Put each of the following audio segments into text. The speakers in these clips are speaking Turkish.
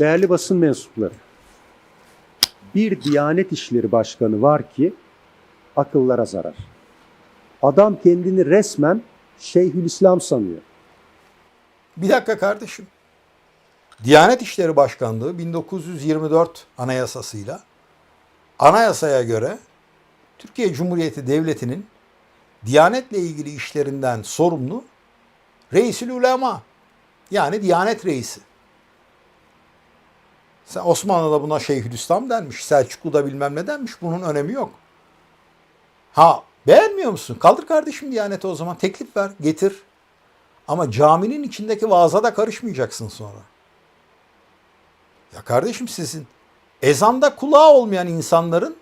Değerli basın mensupları, bir Diyanet İşleri Başkanı var ki akıllara zarar. Adam kendini resmen Şeyhülislam sanıyor. Bir dakika kardeşim. Diyanet İşleri Başkanlığı 1924 anayasasıyla anayasaya göre Türkiye Cumhuriyeti Devleti'nin Diyanetle ilgili işlerinden sorumlu Reisül Ulema yani Diyanet Reisi. Osmanlı'da buna Şeyhülislam denmiş, Selçuklu'da bilmem ne denmiş. Bunun önemi yok. Ha beğenmiyor musun? Kaldır kardeşim Diyanet'e o zaman. Teklif ver, getir. Ama caminin içindeki vaaza da karışmayacaksın sonra. Ya kardeşim sizin ezanda kulağı olmayan insanların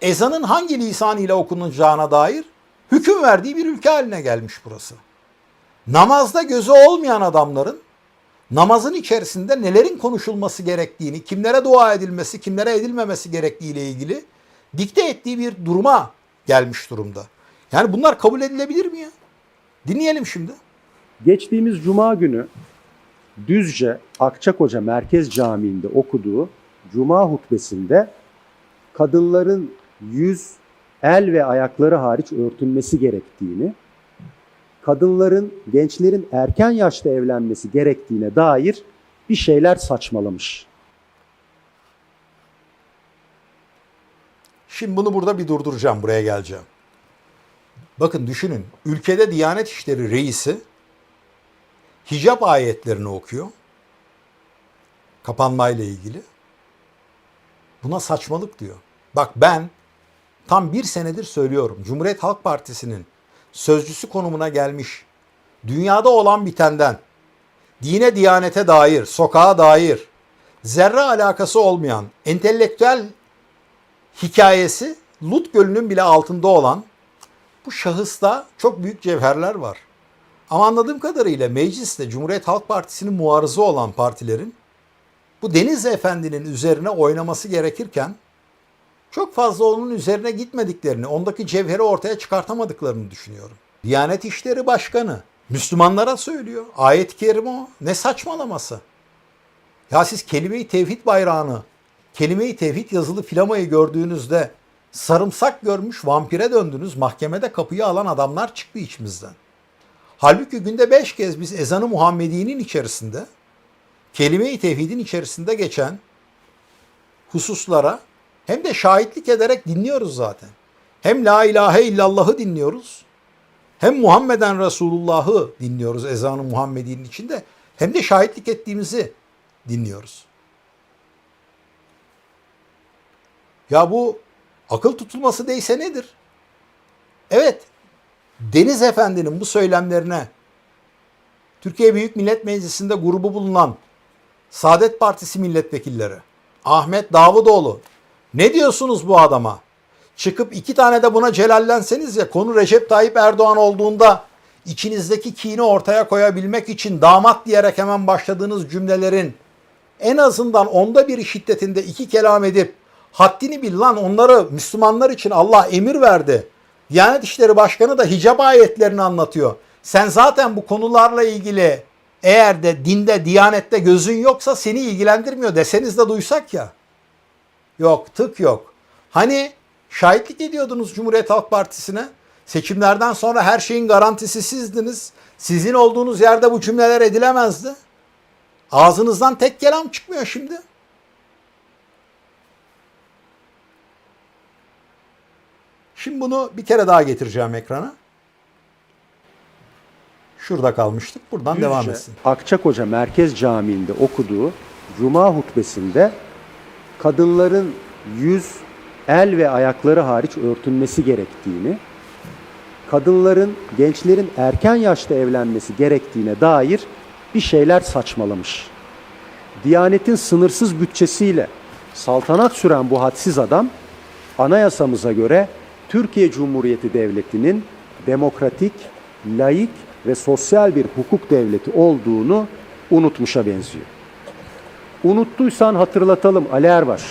ezanın hangi lisan ile okunacağına dair hüküm verdiği bir ülke haline gelmiş burası. Namazda gözü olmayan adamların namazın içerisinde nelerin konuşulması gerektiğini, kimlere dua edilmesi, kimlere edilmemesi gerektiği ile ilgili dikte ettiği bir duruma gelmiş durumda. Yani bunlar kabul edilebilir mi ya? Dinleyelim şimdi. Geçtiğimiz Cuma günü Düzce Akçakoca Merkez Camii'nde okuduğu Cuma hutbesinde kadınların yüz, el ve ayakları hariç örtünmesi gerektiğini, kadınların, gençlerin erken yaşta evlenmesi gerektiğine dair bir şeyler saçmalamış. Şimdi bunu burada bir durduracağım, buraya geleceğim. Bakın düşünün, ülkede Diyanet İşleri Reisi hicap ayetlerini okuyor. Kapanmayla ilgili. Buna saçmalık diyor. Bak ben tam bir senedir söylüyorum. Cumhuriyet Halk Partisi'nin sözcüsü konumuna gelmiş, dünyada olan bitenden, dine diyanete dair, sokağa dair, zerre alakası olmayan, entelektüel hikayesi Lut Gölü'nün bile altında olan bu şahısta çok büyük cevherler var. Ama anladığım kadarıyla mecliste Cumhuriyet Halk Partisi'nin muarızı olan partilerin bu Deniz Efendi'nin üzerine oynaması gerekirken çok fazla onun üzerine gitmediklerini, ondaki cevheri ortaya çıkartamadıklarını düşünüyorum. Diyanet İşleri Başkanı Müslümanlara söylüyor. Ayet-i kerime o. Ne saçmalaması. Ya siz kelime-i tevhid bayrağını, kelime-i tevhid yazılı filamayı gördüğünüzde sarımsak görmüş vampire döndünüz. Mahkemede kapıyı alan adamlar çıktı içimizden. Halbuki günde beş kez biz ezanı Muhammedi'nin içerisinde, kelime-i tevhidin içerisinde geçen hususlara hem de şahitlik ederek dinliyoruz zaten. Hem la ilahe illallah'ı dinliyoruz. Hem Muhammeden Resulullah'ı dinliyoruz ezanı Muhammedi'nin içinde. Hem de şahitlik ettiğimizi dinliyoruz. Ya bu akıl tutulması değilse nedir? Evet, Deniz Efendi'nin bu söylemlerine Türkiye Büyük Millet Meclisi'nde grubu bulunan Saadet Partisi milletvekilleri Ahmet Davutoğlu ne diyorsunuz bu adama? Çıkıp iki tane de buna celallenseniz ya konu Recep Tayyip Erdoğan olduğunda içinizdeki kini ortaya koyabilmek için damat diyerek hemen başladığınız cümlelerin en azından onda bir şiddetinde iki kelam edip haddini bil lan onları Müslümanlar için Allah emir verdi. Diyanet İşleri Başkanı da hicab ayetlerini anlatıyor. Sen zaten bu konularla ilgili eğer de dinde, diyanette gözün yoksa seni ilgilendirmiyor deseniz de duysak ya. Yok, tık yok. Hani şahitlik ediyordunuz Cumhuriyet Halk Partisi'ne. Seçimlerden sonra her şeyin garantisi sizdiniz. Sizin olduğunuz yerde bu cümleler edilemezdi. Ağzınızdan tek kelam çıkmıyor şimdi. Şimdi bunu bir kere daha getireceğim ekrana. Şurada kalmıştık. Buradan devam Düzce etsin. Akçakoca Merkez Camii'nde okuduğu Cuma hutbesinde kadınların yüz, el ve ayakları hariç örtünmesi gerektiğini, kadınların, gençlerin erken yaşta evlenmesi gerektiğine dair bir şeyler saçmalamış. Diyanetin sınırsız bütçesiyle saltanat süren bu hadsiz adam anayasamıza göre Türkiye Cumhuriyeti Devleti'nin demokratik, laik ve sosyal bir hukuk devleti olduğunu unutmuşa benziyor. Unuttuysan hatırlatalım Ali Erbaş.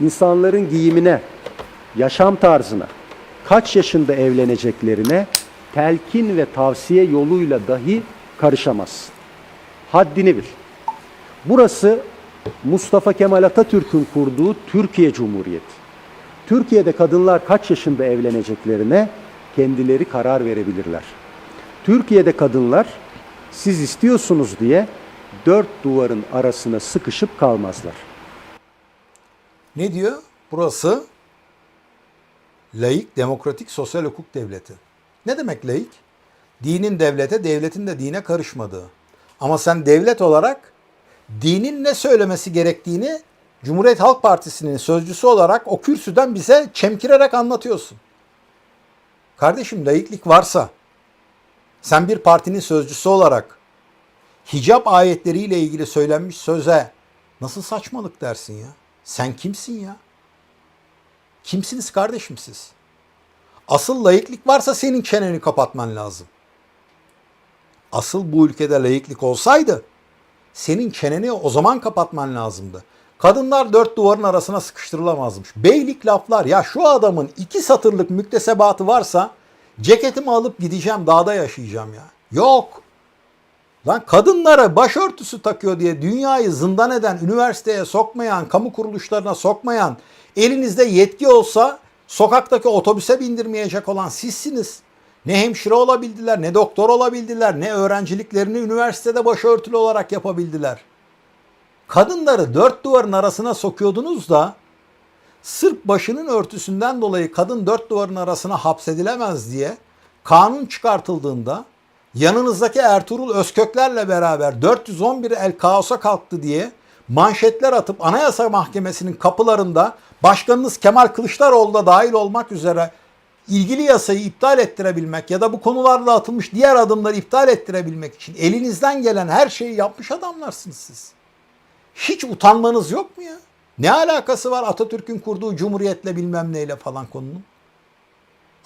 İnsanların giyimine, yaşam tarzına, kaç yaşında evleneceklerine telkin ve tavsiye yoluyla dahi karışamazsın. Haddini bil. Burası Mustafa Kemal Atatürk'ün kurduğu Türkiye Cumhuriyeti. Türkiye'de kadınlar kaç yaşında evleneceklerine kendileri karar verebilirler. Türkiye'de kadınlar siz istiyorsunuz diye dört duvarın arasına sıkışıp kalmazlar. Ne diyor? Burası laik, demokratik, sosyal hukuk devleti. Ne demek laik? Dinin devlete, devletin de dine karışmadığı. Ama sen devlet olarak dinin ne söylemesi gerektiğini Cumhuriyet Halk Partisi'nin sözcüsü olarak o kürsüden bize çemkirerek anlatıyorsun. Kardeşim laiklik varsa sen bir partinin sözcüsü olarak hicap ayetleriyle ilgili söylenmiş söze nasıl saçmalık dersin ya? Sen kimsin ya? Kimsiniz kardeşim siz? Asıl layıklık varsa senin çeneni kapatman lazım. Asıl bu ülkede layıklık olsaydı senin çeneni o zaman kapatman lazımdı. Kadınlar dört duvarın arasına sıkıştırılamazmış. Beylik laflar ya şu adamın iki satırlık müktesebatı varsa ceketimi alıp gideceğim dağda yaşayacağım ya. Yok. Lan kadınlara başörtüsü takıyor diye dünyayı zindan eden, üniversiteye sokmayan, kamu kuruluşlarına sokmayan, elinizde yetki olsa sokaktaki otobüse bindirmeyecek olan sizsiniz. Ne hemşire olabildiler, ne doktor olabildiler, ne öğrenciliklerini üniversitede başörtülü olarak yapabildiler. Kadınları dört duvarın arasına sokuyordunuz da sırf başının örtüsünden dolayı kadın dört duvarın arasına hapsedilemez diye kanun çıkartıldığında yanınızdaki Ertuğrul Özköklerle beraber 411 el kaosa kalktı diye manşetler atıp Anayasa Mahkemesi'nin kapılarında başkanınız Kemal Kılıçdaroğlu da dahil olmak üzere ilgili yasayı iptal ettirebilmek ya da bu konularla atılmış diğer adımları iptal ettirebilmek için elinizden gelen her şeyi yapmış adamlarsınız siz. Hiç utanmanız yok mu ya? Ne alakası var Atatürk'ün kurduğu cumhuriyetle bilmem neyle falan konunun?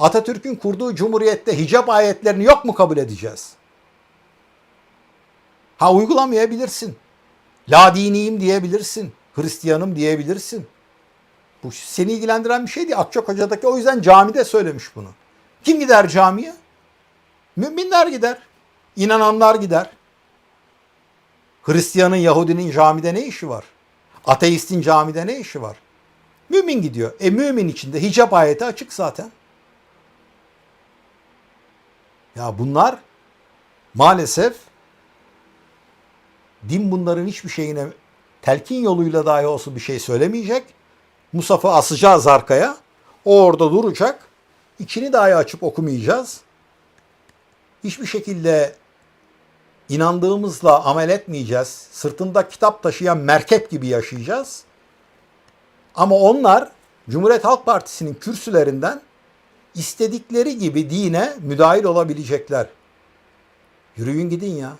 Atatürk'ün kurduğu cumhuriyette hicap ayetlerini yok mu kabul edeceğiz? Ha uygulamayabilirsin. La diniyim diyebilirsin. Hristiyanım diyebilirsin. Bu seni ilgilendiren bir şey değil. Akçakoca'daki o yüzden camide söylemiş bunu. Kim gider camiye? Müminler gider. İnananlar gider. Hristiyanın, Yahudinin camide ne işi var? Ateistin camide ne işi var? Mümin gidiyor. E mümin içinde hicap ayeti açık zaten. Ya bunlar maalesef din bunların hiçbir şeyine telkin yoluyla dahi olsa bir şey söylemeyecek. Musaf'ı asacağız arkaya. O orada duracak. İçini dahi açıp okumayacağız. Hiçbir şekilde inandığımızla amel etmeyeceğiz. Sırtında kitap taşıyan merkep gibi yaşayacağız. Ama onlar Cumhuriyet Halk Partisi'nin kürsülerinden istedikleri gibi dine müdahil olabilecekler. Yürüyün gidin ya.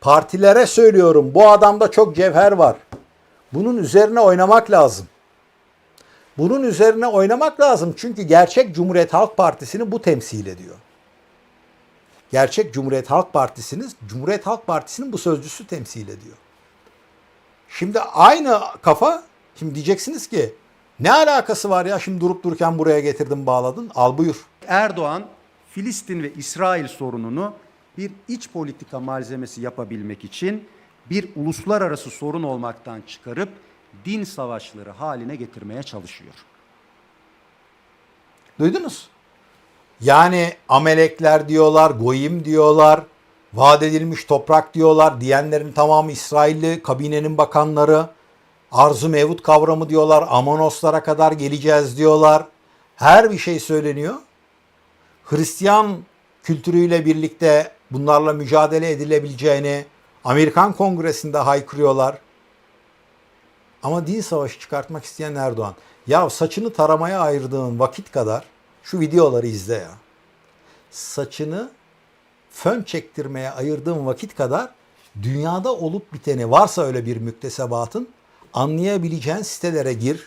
Partilere söylüyorum bu adamda çok cevher var. Bunun üzerine oynamak lazım. Bunun üzerine oynamak lazım çünkü gerçek Cumhuriyet Halk Partisi'ni bu temsil ediyor. Gerçek Cumhuriyet Halk Partisi'nin Cumhuriyet Halk Partisi'nin bu sözcüsü temsil ediyor. Şimdi aynı kafa şimdi diyeceksiniz ki ne alakası var ya şimdi durup dururken buraya getirdin bağladın al buyur. Erdoğan Filistin ve İsrail sorununu bir iç politika malzemesi yapabilmek için bir uluslararası sorun olmaktan çıkarıp din savaşları haline getirmeye çalışıyor. Duydunuz? Yani amelekler diyorlar, goyim diyorlar, vaat edilmiş toprak diyorlar, diyenlerin tamamı İsrailli kabinenin bakanları, arzu mevut kavramı diyorlar, Amonoslara kadar geleceğiz diyorlar. Her bir şey söyleniyor. Hristiyan kültürüyle birlikte bunlarla mücadele edilebileceğini Amerikan Kongresi'nde haykırıyorlar. Ama din savaşı çıkartmak isteyen Erdoğan. Ya saçını taramaya ayırdığın vakit kadar şu videoları izle ya. Saçını fön çektirmeye ayırdığın vakit kadar dünyada olup biteni varsa öyle bir müktesebatın anlayabileceğin sitelere gir.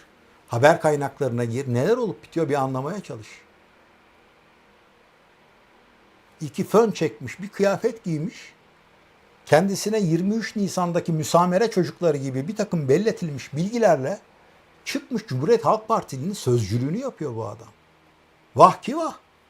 Haber kaynaklarına gir. Neler olup bitiyor bir anlamaya çalış. İki fön çekmiş, bir kıyafet giymiş. Kendisine 23 Nisan'daki müsamere çocukları gibi bir takım belletilmiş bilgilerle çıkmış Cumhuriyet Halk Partisi'nin sözcülüğünü yapıyor bu adam. Vah ki vah.